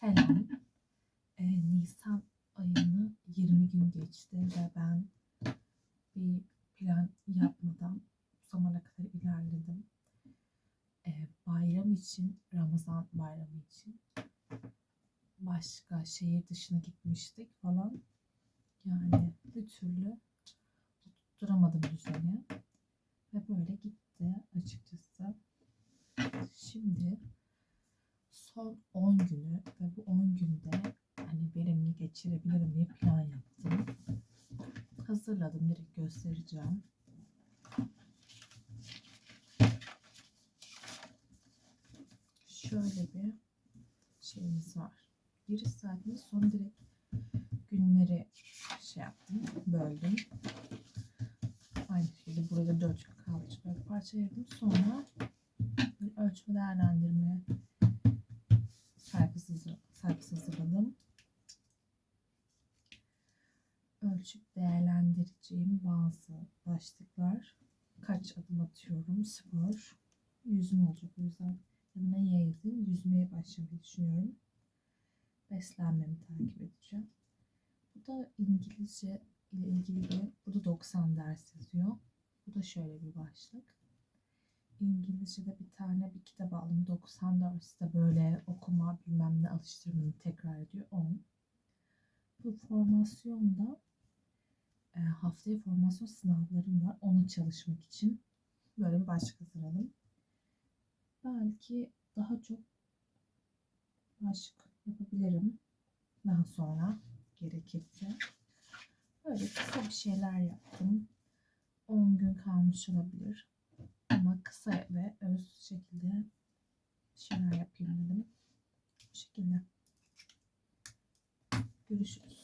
Selam. Ee, Nisan ayını 20 gün geçti ve ben bir plan yapmadan zamana kadar ilerledim. Ee, bayram için, Ramazan bayramı için başka şehir dışına gitmiştik falan. Yani bir türlü tutturamadım düzeni. Ve böyle gitti açıkçası. Şimdi son 10 günü ve bu 10 günde hani verimli geçirebilirim diye plan yaptım. Hazırladım direkt göstereceğim. Şöyle bir şeyimiz var. Giriş saatimiz son direkt günleri şey yaptım, böldüm. Aynı şekilde burada dört kaldı. Böyle parça ayırdım. Sonra ölçme değerlendirme hazırladım. Ölçüp değerlendireceğim bazı başlıklar. Kaç adım atıyorum? Spor. Yüzme olacak o yüzden yanına Y. Yüzmeye başlamayı düşünüyorum. Beslenmemi takip edeceğim. Bu da İngilizce ile ilgili bir, bu da 90 ders yazıyor. Bu da şöyle bir başlık. İngilizce'de bir tane bir kitap aldım. 90 derste böyle okuma bilmem ne alıştırmanı tekrar ediyor. 10. Bu formasyonda e, haftaya formasyon sınavlarım var. Onu çalışmak için böyle bir başlık hazırladım. Belki daha çok başlık yapabilirim. Daha sonra gerekirse. Böyle kısa bir şeyler yaptım. 10 gün kalmış olabilir. Kısa ve öz şekilde bir şeyler yapayım dedim. Bu şekilde. Görüşürüz.